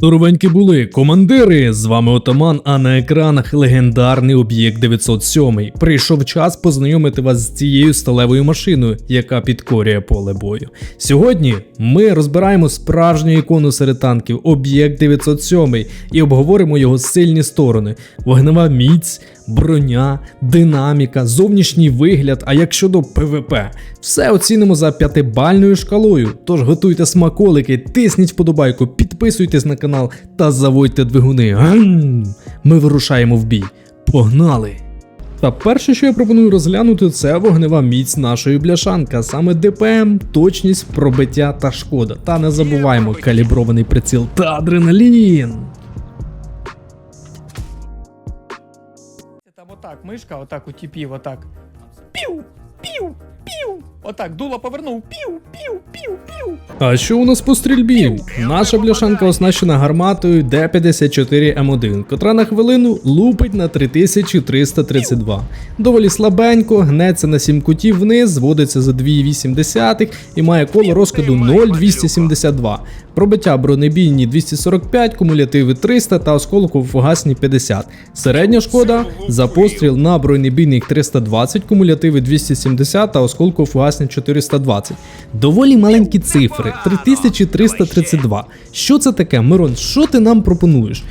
Здоровенькі були командири. З вами отаман, а на екранах легендарний об'єкт 907. Прийшов час познайомити вас з цією сталевою машиною, яка підкорює поле бою. Сьогодні ми розбираємо справжню ікону серед танків об'єкт 907 і обговоримо його сильні сторони: вогнева міць, броня, динаміка, зовнішній вигляд. А як щодо ПВП, все оцінимо за п'ятибальною шкалою. Тож готуйте смаколики, тисніть вподобайку, підписуйтесь на канал та заводьте двигуни. Ми вирушаємо в бій. Погнали! Та перше, що я пропоную розглянути, це вогнева міць нашої бляшанки, саме ДПМ, точність, пробиття та шкода. Та не забуваємо калібрований приціл та адреналін. Отак, мишка, отак у тіпів, отак. Пів, пів, пів. Отак, дуло повернув. Пів, пів, пів, пів. А що у нас по стрільбі? Наша бляшанка оснащена гарматою Д-54М1, котра на хвилину лупить на 3332. Доволі слабенько, гнеться на 7 кутів вниз, зводиться за 2,8 і має коло розкиду 0,272. Пробиття бронебійні 245, кумулятиви 300 та осколку фугасні 50. Середня шкода за постріл на бронебійних 320, кумулятиви 270 та осколку фугасні 420. Доволі маленькі цифри 3332. Що це таке, Мирон? Що ти нам пропонуєш?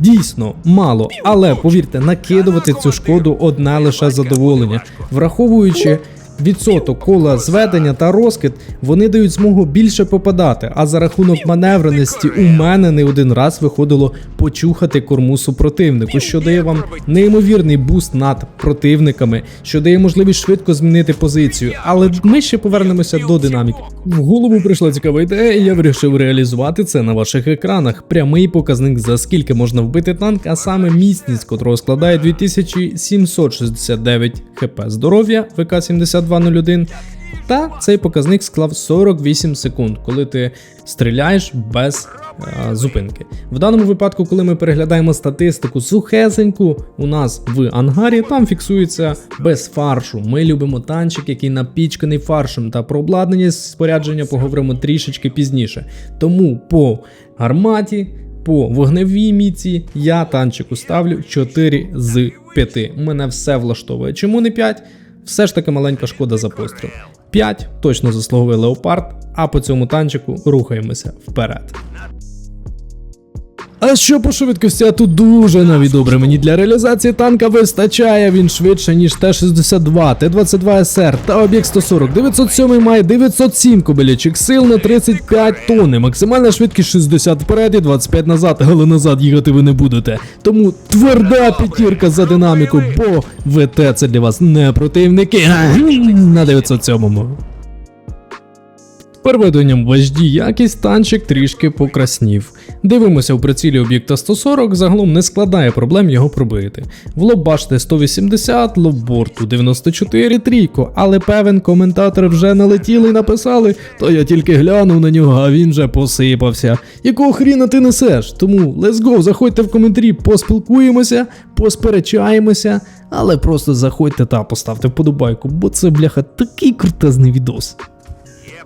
Дійсно, мало, але повірте, накидувати цю шкоду одне лише задоволення, враховуючи відсоток кола зведення та розкид вони дають змогу більше попадати. А за рахунок маневреності у мене не один раз виходило почухати корму супротивнику, що дає вам неймовірний буст над противниками, що дає можливість швидко змінити позицію. Але ми ще повернемося до динаміки. В голову прийшла цікава ідея, і я вирішив реалізувати це на ваших екранах. Прямий показник за скільки можна вбити танк, а саме міцність, котрого складає 2769 хп здоров'я, ВК-72, 2.01. Та цей показник склав 48 секунд, коли ти стріляєш без а, зупинки. В даному випадку, коли ми переглядаємо статистику сухесеньку, у нас в ангарі там фіксується без фаршу. Ми любимо танчик, який напічканий фаршем та про обладнання спорядження поговоримо трішечки пізніше. Тому по гарматі. По вогневій міці я танчику ставлю 4 з 5. У Мене все влаштовує. Чому не 5? Все ж таки маленька шкода за постріл. 5 точно заслуговує леопард, а по цьому танчику рухаємося вперед. А що по швидкості, а тут дуже навіть добре. Мені для реалізації танка вистачає. Він швидше, ніж Т-62, Т-22 СР та об'єкт 140. 907 має 907 кобилячих сил на 35 тонни. Максимальна швидкість 60 вперед і 25 назад, але назад їхати ви не будете. Тому тверда п'ятірка за динаміку, бо ВТ це для вас не противники. На 907-му. Переведенням в HD якість танчик трішки покраснів. Дивимося в прицілі об'єкта 140, загалом не складає проблем його пробити. В лоб бачите 180, лоб борту 94 трійко, але певен коментатори вже налетіли і написали, то я тільки глянув на нього, а він вже посипався. Якого хріна ти несеш? Тому let's go, заходьте в коментарі, поспілкуємося, посперечаємося, але просто заходьте та поставте вподобайку, бо це бляха такий крутезний відос.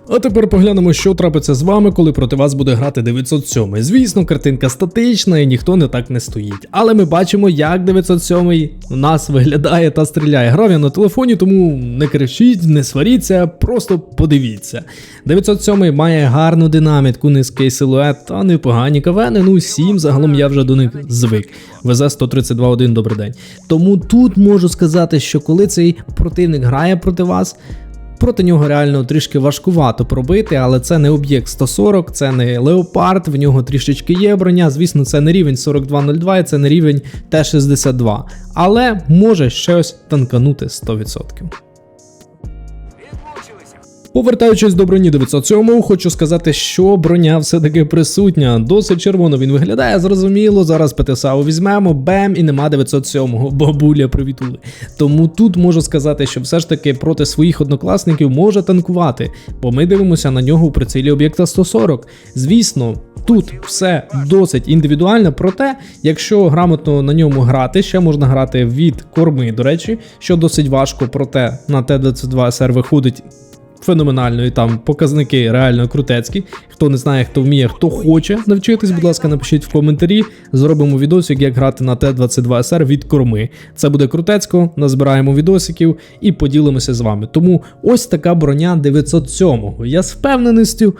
А тепер поглянемо, що трапиться з вами, коли проти вас буде грати 907. Звісно, картинка статична і ніхто не так не стоїть. Але ми бачимо, як 907 у нас виглядає та стріляє. Грав я на телефоні, тому не кричіть, не сваріться, просто подивіться. 907 має гарну динаміку, низький силует та непогані кавени. Ну 7 загалом я вже до них звик. ВЗ 132.1, добрий день. Тому тут можу сказати, що коли цей противник грає проти вас. Проти нього реально трішки важкувато пробити, але це не об'єкт 140, це не леопард, в нього трішечки є броня. Звісно, це не рівень 4202 і це не рівень Т-62. Але може щось танканути 100%. Повертаючись до броні 907, хочу сказати, що броня все-таки присутня. Досить червоно він виглядає, зрозуміло. Зараз ПТСАУ візьмемо, бем, і нема 907-го, бабуля привітули. Тому тут можу сказати, що все ж таки проти своїх однокласників може танкувати, бо ми дивимося на нього у прицілі об'єкта 140. Звісно. Тут все досить індивідуально, проте, якщо грамотно на ньому грати, ще можна грати від корми, до речі, що досить важко, проте на Т-22 СР виходить феноменально, і там показники реально крутецькі. Хто не знає, хто вміє, хто хоче навчитись, будь ласка, напишіть в коментарі. Зробимо відосик, як грати на Т-22СР від корми. Це буде крутецько, назбираємо відосиків і поділимося з вами. Тому ось така броня 907-го. Я з впевненістю.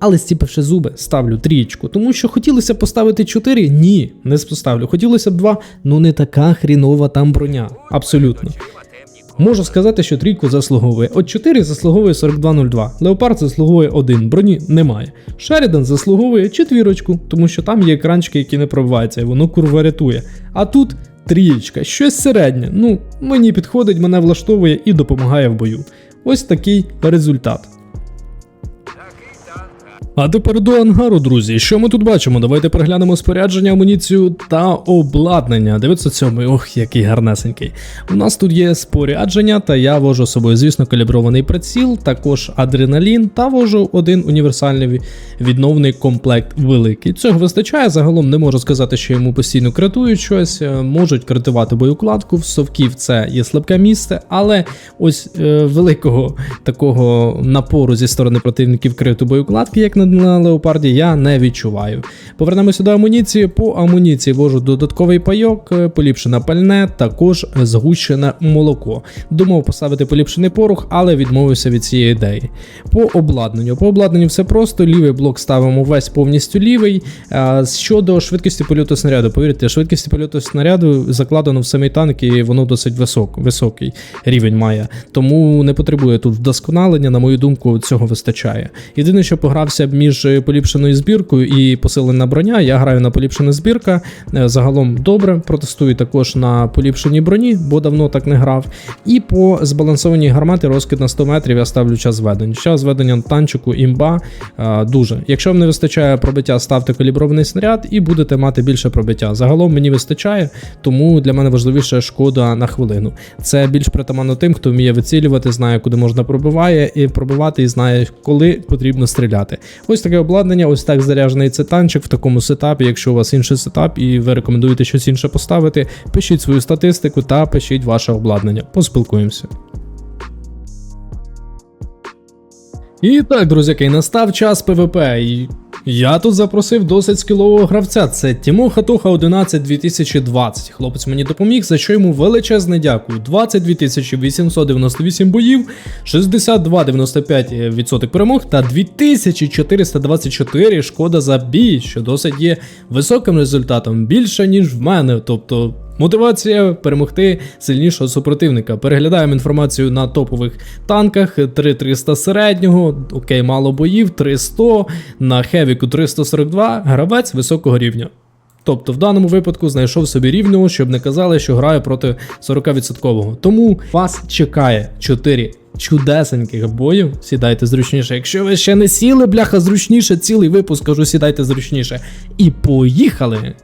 Але стіпивши зуби, ставлю трієчку, тому що хотілося поставити 4? Ні, не поставлю. Хотілося б 2, ну не така хрінова там броня. Абсолютно. Можу сказати, що трійку заслуговує. От 4 заслуговує 4202. Леопард заслуговує 1, броні немає. Шерідан заслуговує четвірочку, тому що там є екранчики, які не пробиваються, і воно курва рятує. А тут трієчка, щось середнє. Ну, мені підходить, мене влаштовує і допомагає в бою. Ось такий результат. А тепер до ангару, друзі. Що ми тут бачимо? Давайте переглянемо спорядження, амуніцію та обладнання. 907, ох, який гарнесенький. У нас тут є спорядження, та я вожу з собою, звісно, калібрований приціл, також адреналін та вожу один універсальний відновний комплект великий. Цього вистачає. Загалом не можу сказати, що йому постійно кратують щось, е, можуть кратувати боєукладку. В совків це є слабке місце, але ось е, великого такого напору зі сторони противників криту боєукладки, як на, на леопарді, я не відчуваю. Повернемося до амуніції. По амуніції вожу додатковий пайок, е, поліпшене пальне, також згущене молоко. Думав поставити поліпшений порох, але відмовився від цієї ідеї. По обладнанню. По обладнанню все просто. Лівий блок ставимо весь повністю лівий. Щодо швидкості польоту снаряду, повірте, швидкість польоту снаряду закладено в самий танк, і воно досить висок, високий рівень має. Тому не потребує тут вдосконалення, на мою думку, цього вистачає. Єдине, що погрався б між поліпшеною збіркою і посилена броня. Я граю на поліпшена збірка. Е, Загалом добре. Протестую також на поліпшеній броні, бо давно так не грав. І по збалансованій гармати розкид на 100 метрів я ставлю час ведення. Час ведення танчику імба е, дуже. Якщо вам не вистачає пробиття, ставте калібрований снаряд і будете мати більше пробиття. Загалом мені вистачає, тому для мене важливіше шкода на хвилину. Це більш притаманно тим, хто вміє вицілювати, знає, куди можна пробиває і пробивати, і знає, коли потрібно стріляти. Ось таке обладнання, ось так заряджений цитанчик в такому сетапі. Якщо у вас інший сетап і ви рекомендуєте щось інше поставити, пишіть свою статистику та пишіть ваше обладнання. Поспілкуємося. І так, друзяки, настав час ПВП. Я тут запросив досить скілового гравця. Це Тімо Хатуха 11 2020. Хлопець мені допоміг, за що йому величезне дякую. 22 898 боїв, 62,95% перемог та 2424 шкода за бій, що досить є високим результатом, більше ніж в мене. Тобто. Мотивація перемогти сильнішого супротивника. Переглядаємо інформацію на топових танках: 3300 середнього, окей, мало боїв, 300, на Хевіку 342, гравець високого рівня. Тобто в даному випадку знайшов собі рівного, щоб не казали, що грає проти 40%. Тому вас чекає 4 чудесеньких боїв. Сідайте зручніше. Якщо ви ще не сіли, бляха, зручніше, цілий випуск кажу, сідайте зручніше. І поїхали!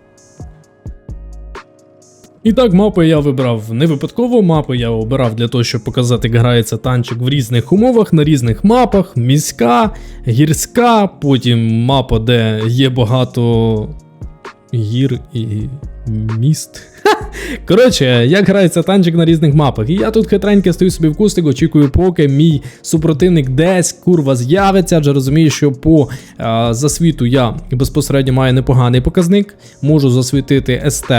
І так, мапи я вибрав не випадково. Мапи я обирав для того, щоб показати, як грається танчик в різних умовах, на різних мапах: міська, гірська, потім мапа, де є багато гір і міст. Коротше, як грається танчик на різних мапах. І я тут хитренько стою собі в кустик, очікую, поки мій супротивник десь курва з'явиться, адже розумію, що по а, засвіту я безпосередньо маю непоганий показник, можу засвітити СТ.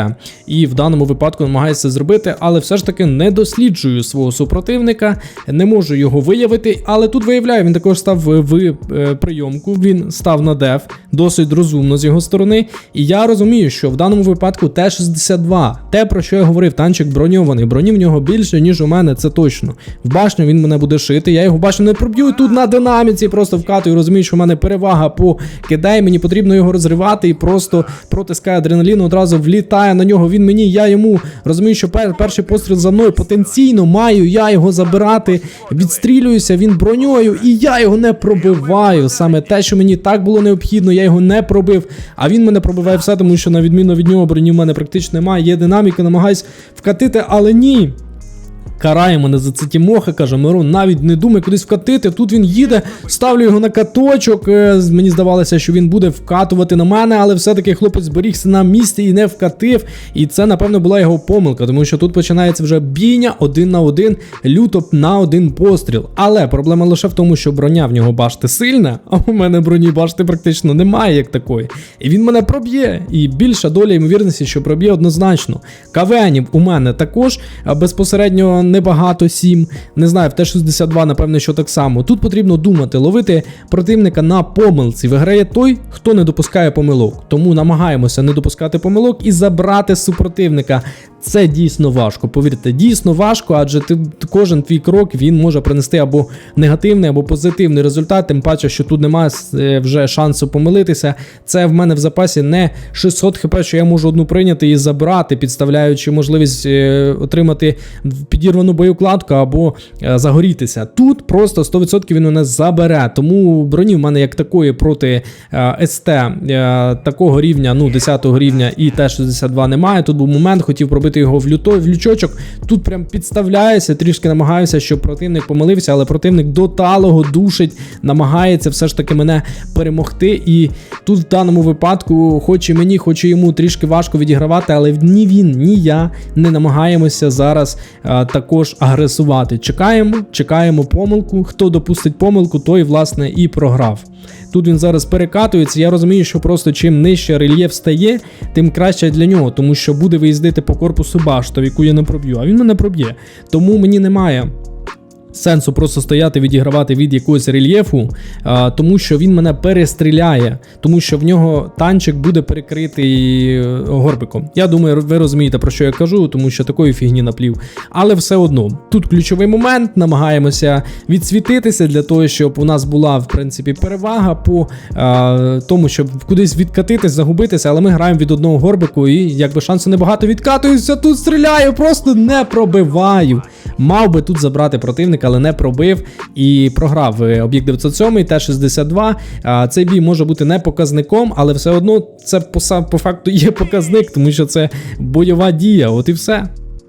І в даному випадку намагаюся зробити, але все ж таки не досліджую свого супротивника, не можу його виявити. Але тут виявляю, він також став в, в е, прийомку, він став на деф, досить розумно з його сторони. І я розумію, що в даному випадку Т-62, про що я говорив, танчик броньований. Броні в нього більше, ніж у мене, це точно. В башню він мене буде шити. Я його башню не проб'ю. Тут на динаміці просто вкатую. Розумію, що в мене перевага по кидай. Мені потрібно його розривати і просто протискає адреналін, одразу влітає на нього. Він мені, я йому розумію, що пер, перший постріл за мною потенційно маю я його забирати. Відстрілююся він броньою, і я його не пробиваю. Саме те, що мені так було необхідно, я його не пробив. А він мене пробиває все, тому що на відміну від нього броні в мене практично немає. Є динаміка, намагаюсь вкатити, але ні. Карає мене за це Тімоха, каже, Мирон, навіть не думай кудись вкатити. Тут він їде, ставлю його на каточок. Е, Мені здавалося, що він буде вкатувати на мене, але все-таки хлопець зберігся на місці і не вкатив. І це, напевно, була його помилка, тому що тут починається вже бійня один на один, люто на один постріл. Але проблема лише в тому, що броня в нього башти сильна, а у мене броні башти практично немає як такої. І він мене проб'є. І більша доля ймовірності, що проб'є однозначно. КВНів у мене також безпосередньо небагато, 7. Не знаю, в Т-62, напевне, що так само. Тут потрібно думати, ловити противника на помилці. Виграє той, хто не допускає помилок. Тому намагаємося не допускати помилок і забрати супротивника. Це дійсно важко. Повірте, дійсно важко, адже ти кожен твій крок він може принести або негативний, або позитивний результат. Тим паче, що тут немає е, вже шансу помилитися. Це в мене в запасі не 600 хп, що я можу одну прийняти і забрати, підставляючи можливість е, отримати підірвану боєукладку або е, загорітися. Тут просто 100% він мене забере. Тому броні в мене як такої проти СТ такого рівня, ну 10 рівня і Т-62 немає. Тут був момент, хотів пробити його в люто, в лючочок. Тут прям підставляюся, трішки намагаюся, щоб противник помилився, але противник до талого душить, намагається все ж таки мене перемогти. І тут в даному випадку, хоч і мені, хоч і йому трішки важко відігравати, але ні він, ні я не намагаємося зараз а, також агресувати. Чекаємо, чекаємо помилку. Хто допустить помилку, той власне і програв. Тут він зараз перекатується. Я розумію, що просто чим нижче рельєф стає, тим краще для нього, тому що буде виїздити по корпусу башту, в яку я не проб'ю, а він мене проб'є. Тому мені немає. Сенсу просто стояти, відігравати від якогось рельєфу, а, тому що він мене перестріляє, тому що в нього танчик буде перекритий е, горбиком. Я думаю, ви розумієте про що я кажу, тому що такої фігні наплів. Але все одно, тут ключовий момент, намагаємося відсвітитися для того, щоб у нас була в принципі перевага по а, тому, щоб кудись відкатитись, загубитися, але ми граємо від одного горбику, і якби шансу небагато відкатуюся, тут стріляю, просто не пробиваю. Мав би тут забрати противника, але не пробив і програв е, об'єкт 907 Т-62. Цей бій може бути не показником, але все одно це по, по факту є показник, тому що це бойова дія. От і все.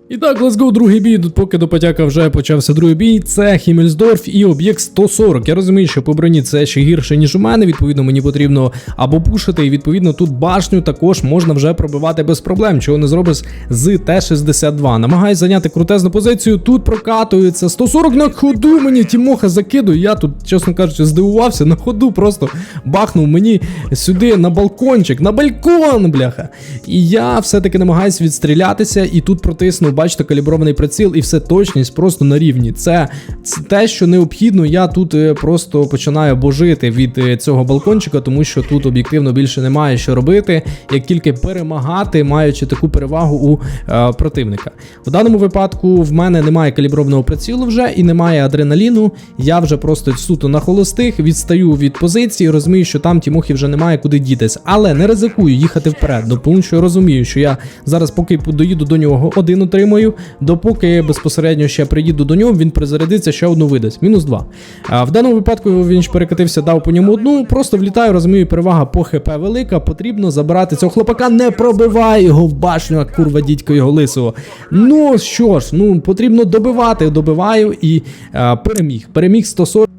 І так, let's go, другий бій. Поки до потяка вже почався другий бій. Це Хімельсдорф і об'єкт 140. Я розумію, що по броні це ще гірше, ніж у мене. Відповідно, мені потрібно або пушити, і відповідно тут башню також можна вже пробивати без проблем, чого не зробиш з Т-62. Намагаюсь зайняти крутезну позицію. Тут прокатується 140 на ходу. Мені Тімоха закидує. Я тут, чесно кажучи, здивувався на ходу, просто бахнув мені сюди на балкончик, на балкон, бляха. І я все-таки намагаюся відстрілятися, і тут протиснув, бачите, калібрований приціл, і все точність просто на рівні. Це, це те, що необхідно. Я тут е, просто починаю божити від е, цього балкончика, тому що тут об'єктивно більше немає що робити, як тільки перемагати, маючи таку перевагу у е, противника. В даному випадку в мене немає каліброваного прицілу вже і немає адреналіну. Я вже просто суто на холостих відстаю від позиції, розумію, що там Тімохі вже немає куди дітись, але не ризикую їхати вперед, тому що розумію, що я зараз, поки доїду до нього, один отримаю, допоки безпосередньо ще приїду до нього, він призарядиться, ще одну видасть. Мінус два. А в даному випадку він ж перекатився, дав по ньому одну. Просто влітаю, розумію, перевага по ХП велика. Потрібно забирати цього хлопака, не пробивай його в башню, а курва дідько його лисого. Ну що ж, ну потрібно добивати, добиваю і а, переміг. Переміг 140.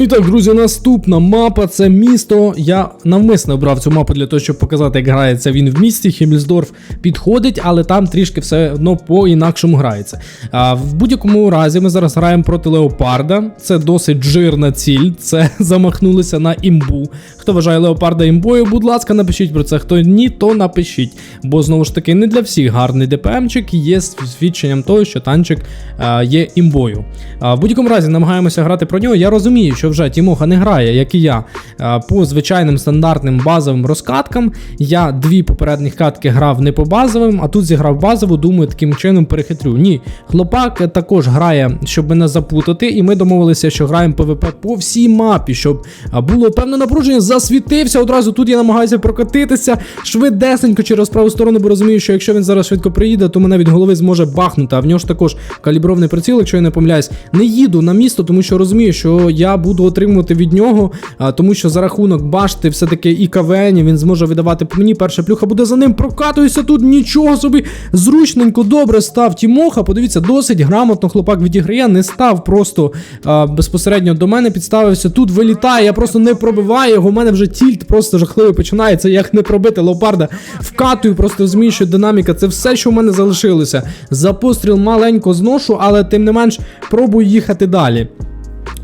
І так, друзі, наступна мапа це місто. Я навмисно обрав цю мапу для того, щоб показати, як грається він в місті. Хіммельсдорф підходить, але там трішки все одно по-інакшому грається. А в будь-якому разі ми зараз граємо проти Леопарда. Це досить жирна ціль. Це замахнулися на імбу. Хто вважає Леопарда імбою, будь ласка, напишіть про це. Хто ні, то напишіть. Бо знову ж таки не для всіх гарний ДПМчик є свідченням того, що танчик а, є імбою. А, в будь-якому разі намагаємося грати про нього. Я розумію, що вже Тімоха не грає, як і я, по звичайним стандартним базовим розкаткам. Я дві попередніх катки грав не по базовим, а тут зіграв базову, думаю, таким чином перехитрю. Ні, хлопак також грає, щоб мене запутати, і ми домовилися, що граємо ПВП по всій мапі, щоб було певне напруження, засвітився. Одразу тут я намагаюся прокатитися швидесенько через праву сторону, бо розумію, що якщо він зараз швидко приїде, то мене від голови зможе бахнути. А в нього ж також калібровний приціл, якщо я не помиляюсь. Не їду на місто, тому що розумію, що я буду буду отримувати від нього, тому що за рахунок башти, все-таки і КВН, він зможе видавати по мені. Перша плюха буде за ним. Прокатуюся тут, нічого собі. Зручненько, добре став Тімоха. Подивіться, досить грамотно хлопак відіграє, не став просто а, безпосередньо до мене, підставився. Тут вилітає, я просто не пробиваю його. У мене вже тільт просто жахливий починається. Як не пробити леопарда. Вкатую, просто розумію, динаміка це все, що в мене залишилося. За постріл маленько зношу, але тим не менш пробую їхати далі.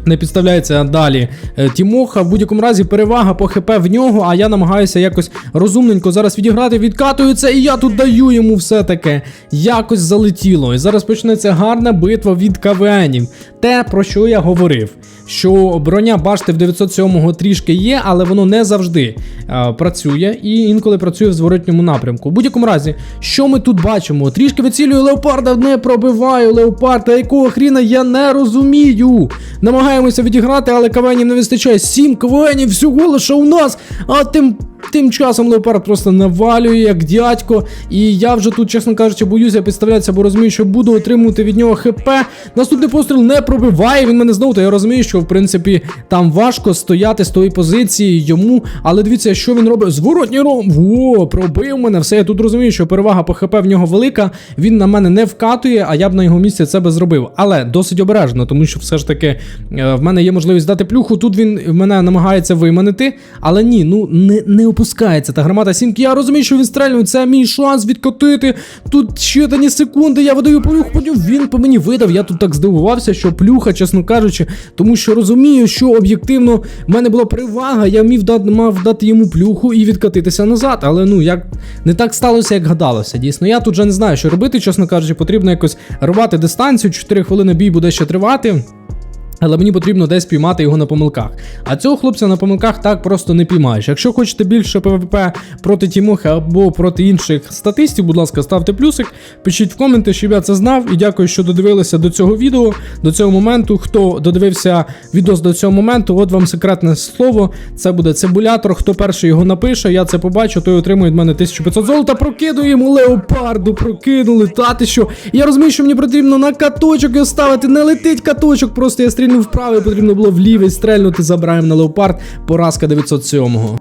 Не підставляється далі е, Тімоха. В будь-якому разі перевага по ХП в нього, а я намагаюся якось розумненько зараз відіграти, відкатується, і я тут даю йому все таке. Якось залетіло. І зараз почнеться гарна битва від КВНів. Те, про що я говорив. Що броня башти в 907-го трішки є, але воно не завжди е, працює і інколи працює в зворотньому напрямку. В будь-якому разі, що ми тут бачимо? Трішки вицілюю леопарда, не пробиваю леопарда. Якого хріна я не розумію. Намагаємося відіграти, але кавенів не вистачає. Сім кавенів всього лише у нас. А тим. Тим часом леопард просто навалює як дядько, і я вже тут, чесно кажучи, боюся підставлятися, бо розумію, що буду отримувати від нього хп. Наступний постріл не пробиває. Він мене знову. То я розумію, що в принципі там важко стояти з тої позиції йому. Але дивіться, що він робить. Зворотній ром. Во, пробив мене. Все, я тут розумію, що перевага по хп в нього велика. Він на мене не вкатує, а я б на його місці це би зробив. Але досить обережно, тому що все ж таки е, в мене є можливість дати плюху. Тут він мене намагається виманити, але ні, ну не, не опускається та гармата сімки. Я розумію, що він стрельнув. Це мій шанс відкотити. Тут ще дані секунди. Я видаю плюху. Він по мені видав. Я тут так здивувався, що плюха, чесно кажучи, тому що розумію, що об'єктивно в мене була перевага. Я вмів дати, мав дати йому плюху і відкатитися назад. Але ну як не так сталося, як гадалося. Дійсно, я тут вже не знаю, що робити. Чесно кажучи, потрібно якось рвати дистанцію. 4 хвилини бій буде ще тривати. Але мені потрібно десь піймати його на помилках. А цього хлопця на помилках так просто не піймаєш. Якщо хочете більше ПВП проти Тімохи або проти інших статистів, будь ласка, ставте плюсик, пишіть в коменти, щоб я це знав. І дякую, що додивилися до цього відео, до цього моменту. Хто додивився відео до цього моменту, от вам секретне слово. Це буде цибулятор. Хто перший його напише, я це побачу, той отримує від мене 1500 золота. Прокидуємо леопарду, прокинули. Тати що. Я розумію, що мені потрібно на каточок його ставити. Не летить каточок, просто я стрільнув вправо, потрібно було в лівий стрельнути. Забираємо на леопард. Поразка 907-го.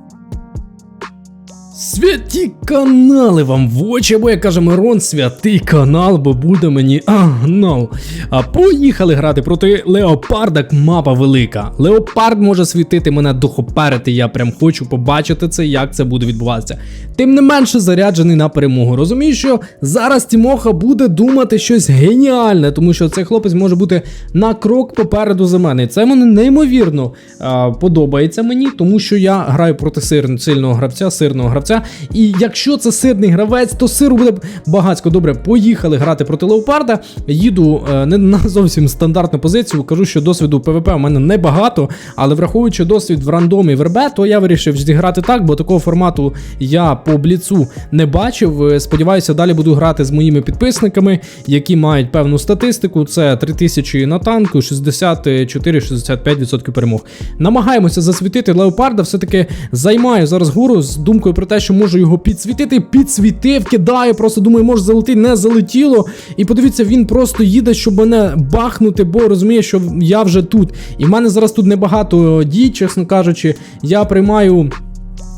Святі канали вам в очі, або як каже Мирон, святий канал, бо буде мені агнал. А поїхали грати проти Леопарда, мапа велика. Леопард може світити мене духоперити. Я прям хочу побачити це, як це буде відбуватися. Тим не менше заряджений на перемогу. Розумію, що зараз Тімоха буде думати щось геніальне, тому що цей хлопець може бути на крок попереду за мене. Це мене неймовірно а, подобається мені, тому що я граю проти сильного гравця, сирного гравця. І якщо це сирний гравець, то сиру буде багацько. Добре, поїхали грати проти леопарда. Їду е, не на зовсім стандартну позицію. Кажу, що досвіду ПВП у мене небагато, але враховуючи досвід в рандомі в РБ, то я вирішив зіграти так, бо такого формату я по бліцу не бачив. Е, Сподіваюся, далі буду грати з моїми підписниками, які мають певну статистику. Це 3000 на танку, 64-65% перемог. Намагаємося засвітити леопарда. Все-таки займаю зараз гору з думкою про те, що можу його підсвітити. Підсвітив, кидаю, просто думаю, може залетіти, не залетіло. І подивіться, він просто їде, щоб мене бахнути, бо розуміє, що я вже тут. І в мене зараз тут небагато дій, чесно кажучи, я приймаю.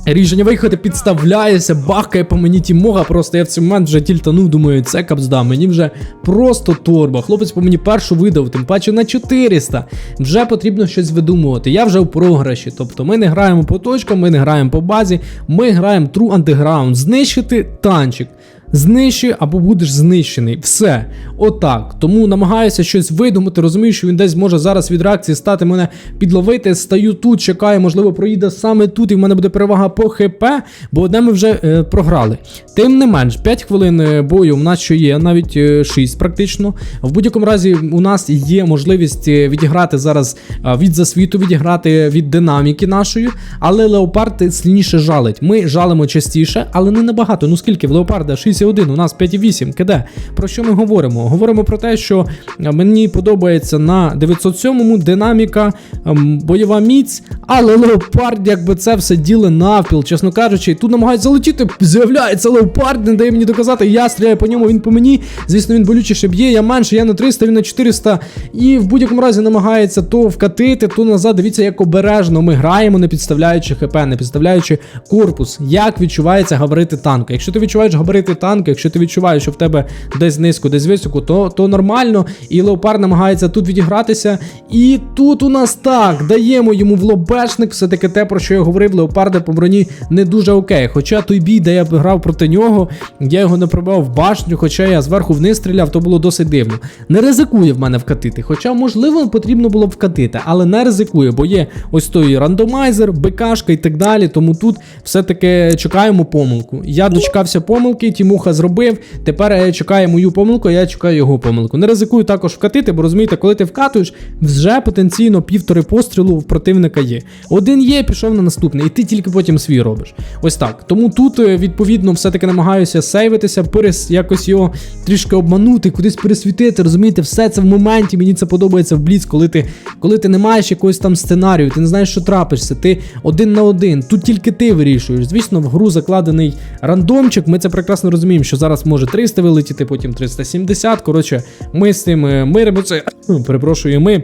Рішення виїхати підставляється, бахкає по мені Тімога. Просто я в цей момент вже тільтанув, думаю, це капзда. Мені вже просто торба. Хлопець по мені першу видав, тим паче на 400. Вже потрібно щось видумувати. Я вже в програші. Тобто ми не граємо по точкам, ми не граємо по базі, ми граємо True Underground. Знищити танчик. Знищи або будеш знищений. Все. Отак. Тому намагаюся щось видумати. Розумію, що він десь може зараз від реакції стати мене підловити. Стаю тут, чекаю, можливо, проїде саме тут, і в мене буде перевага по ХП, бо одне ми вже е, програли. Тим не менш, 5 хвилин е, бою у нас ще є, навіть е, 6 практично. В будь-якому разі, у нас є можливість е, відіграти зараз е, від засвіту, відіграти від динаміки нашої, але леопард сильніше жалить. Ми жалимо частіше, але не набагато. Ну скільки в леопарда 6 дивізія 1, у нас 5,8 КД. Про що ми говоримо? Говоримо про те, що е, мені подобається на 907-му динаміка, ем, бойова міць, але леопард, якби це все діле навпіл, чесно кажучи, тут намагаються залетіти, з'являється леопард, не дає мені доказати, я стріляю по ньому, він по мені. Звісно, він болючіше б'є, я менше, я на 300, він на 400. І в будь-якому разі намагається то вкатити, то назад. Дивіться, як обережно ми граємо, не підставляючи ХП, не підставляючи корпус. Як відчувається габарити танка. Якщо ти відчуваєш габарити танка, якщо ти відчуваєш, що в тебе десь низько, десь високо, то, то нормально. І леопард намагається тут відігратися. І тут у нас так, даємо йому в лобешник, все-таки те, про що я говорив, леопарда по броні не дуже окей. Хоча той бій, де я грав проти нього, я його не пробив в башню, хоча я зверху вниз стріляв, то було досить дивно. Не ризикує в мене вкатити. Хоча, можливо, потрібно було б вкатити, але не ризикує, бо є ось той рандомайзер, БКшка і так далі. Тому тут все-таки чекаємо помилку. Я дочекався помилки, Тімуха зробив. Тепер я чекаю мою помилку, я чекаю його помилку. Не ризикую також вкатити, бо розумієте, коли ти вкатуєш, вже потенційно півтори пострілу в противника є. Один є, пішов на наступний, і ти тільки потім свій робиш. Ось так. Тому тут, е, відповідно, все-таки намагаюся сейвитися, перес якось його трішки обманути, кудись пересвітити. Розумієте, все це в моменті. Мені це подобається в Бліц, коли ти, коли ти не маєш якогось там сценарію, ти не знаєш, що трапишся, ти один на один. Тут тільки ти вирішуєш. Звісно, в гру закладений рандомчик. Ми це прекрасно розуміємо, що зараз може 300 вилетіти, потім 370. Коротше, ми з цим е, миримося. Перепрошую, ми.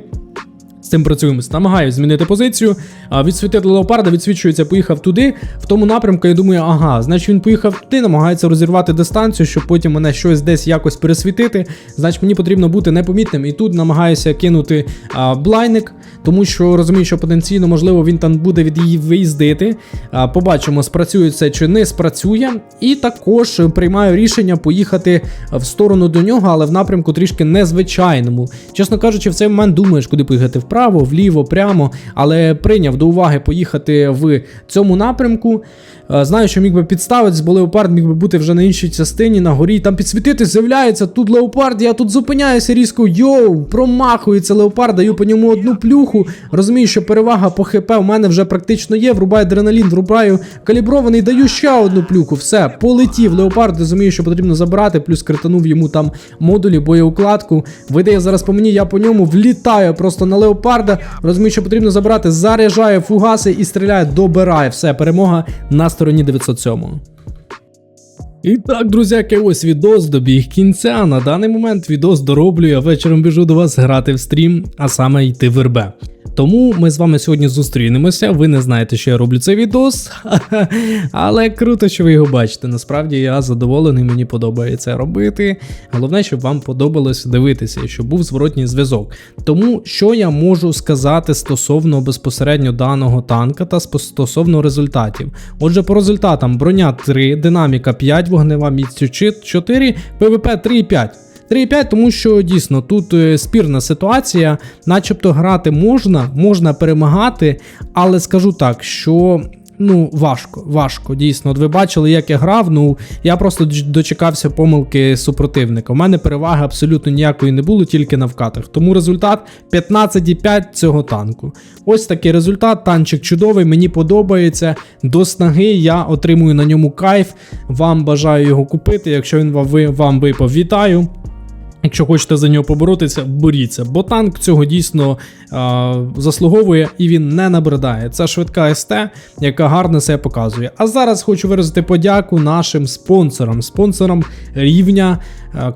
З цим працюємо. Намагаюсь змінити позицію. Відсвітити леопарда, відсвічується, поїхав туди, в тому напрямку. Я думаю, ага, значить він поїхав туди, намагається розірвати дистанцію, щоб потім мене щось десь якось пересвітити. Значить, мені потрібно бути непомітним. І тут намагаюся кинути а, блайник, тому що розумію, що потенційно, можливо, він там буде від її виїздити. А, побачимо, спрацює це чи не спрацює. І також приймаю рішення поїхати в сторону до нього, але в напрямку трішки незвичайному. Чесно кажучи, в цей момент думаєш, куди поїхати вправо, вліво, прямо, але прийняв до уваги поїхати в цьому напрямку. Е, Знаю, що міг би підставитись, бо леопард міг би бути вже на іншій частині, на горі. Там підсвітити з'являється. Тут леопард, я тут зупиняюся різко. Йоу, промахується леопард, даю по ньому одну плюху. Розумію, що перевага по ХП в мене вже практично є. Врубаю адреналін, врубаю калібрований, даю ще одну плюху. Все, полетів леопард. Розумію, що потрібно забирати, плюс кританув йому там модулі, боєукладку. Видає зараз по мені, я по ньому влітаю просто на леопарда. Розумію, що потрібно забирати, заряджає фугаси і стріляє, добирає. Все, перемога на стороні 907. І так, друзяки, ось відос добіг кінця. На даний момент відос дороблю, я вечором біжу до вас грати в стрім, а саме йти в РБ. Тому ми з вами сьогодні зустрінемося. Ви не знаєте, що я роблю цей відос, але круто, що ви його бачите. Насправді я задоволений, мені подобається робити. Головне, щоб вам подобалось дивитися щоб був зворотній зв'язок. Тому що я можу сказати стосовно безпосередньо даного танка та стосовно результатів. Отже, по результатам броня 3, динаміка 5, вогнева міць 4, ПВП 3,5. 3,5, тому що дійсно тут е, спірна ситуація, начебто грати можна, можна перемагати, але скажу так, що. Ну, важко, важко, дійсно. От ви бачили, як я грав. Ну я просто дочекався помилки супротивника. У мене переваги абсолютно ніякої не було, тільки на вкатах. Тому результат 15,5 цього танку. Ось такий результат. Танчик чудовий, мені подобається. До снаги я отримую на ньому кайф. Вам бажаю його купити. Якщо він вам випав, вітаю. Якщо хочете за нього поборотися, боріться, бо танк цього дійсно а, заслуговує і він не набридає. Це швидка СТ, яка гарно себе показує. А зараз хочу виразити подяку нашим спонсорам, спонсорам рівня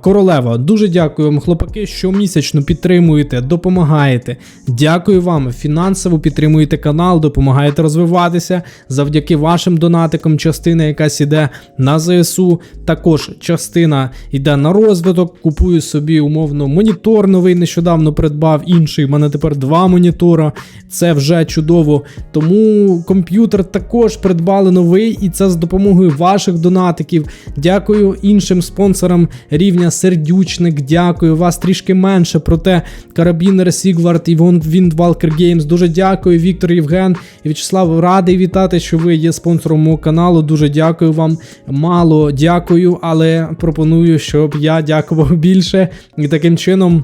Королева. Дуже дякую вам, хлопаки, що місячно підтримуєте, допомагаєте. Дякую вам, фінансово підтримуєте канал, допомагаєте розвиватися. Завдяки вашим донатикам частина якась іде на ЗСУ. Також частина йде на розвиток. Купую собі умовно монітор новий нещодавно придбав. Інший. У мене тепер два монітора. Це вже чудово. Тому комп'ютер також придбали новий, і це з допомогою ваших донатиків. Дякую іншим спонсорам рівня Сердючник. Дякую вас трішки менше. Проте Карабінер Сігвард і Віндвалкер Геймс. Дуже дякую, Віктор Євген і В'ячеслав. Радий вітати, що ви є спонсором мого каналу. Дуже дякую вам. Мало дякую, але пропоную, щоб я дякував більше. І таким чином.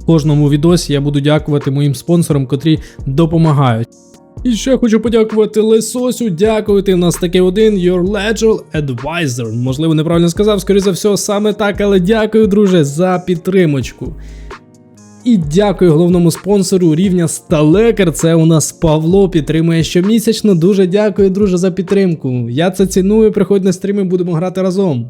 В кожному відосі я буду дякувати моїм спонсорам, котрі допомагають. І ще хочу подякувати Лесосю. Дякувати. У нас такий один Your Legal Advisor. Можливо, неправильно сказав, скоріше за все, саме так, але дякую, друже, за підтримочку. І дякую головному спонсору рівня Сталекер. Це у нас Павло підтримує щомісячно. Дуже дякую, друже, за підтримку. Я це ціную. Приходь на стріми, будемо грати разом.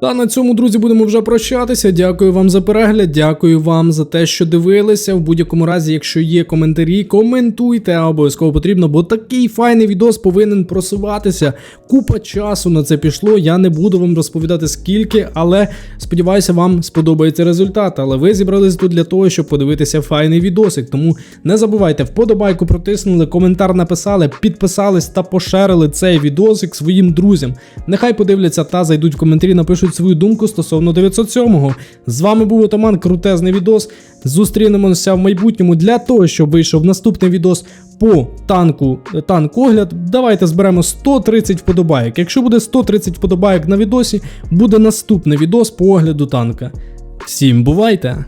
Та на цьому, друзі, будемо вже прощатися. Дякую вам за перегляд, дякую вам за те, що дивилися. В будь-якому разі, якщо є коментарі, коментуйте, обов'язково потрібно, бо такий файний відос повинен просуватися. Купа часу на це пішло. Я не буду вам розповідати скільки, але сподіваюся, вам сподобається результат. Але ви зібрались тут для того, щоб подивитися файний відосик. Тому не забувайте, вподобайку протиснули, коментар написали, підписались та пошерили цей відосик своїм друзям. Нехай подивляться та зайдуть в коментарі, напишуть свою думку стосовно 907-го. З вами був Отаман, крутезний відос. Зустрінемося в майбутньому для того, щоб вийшов наступний відос по танку танк огляд. Давайте зберемо 130 вподобайок. Якщо буде 130 вподобайок на відосі, буде наступний відос по огляду танка. Всім бувайте!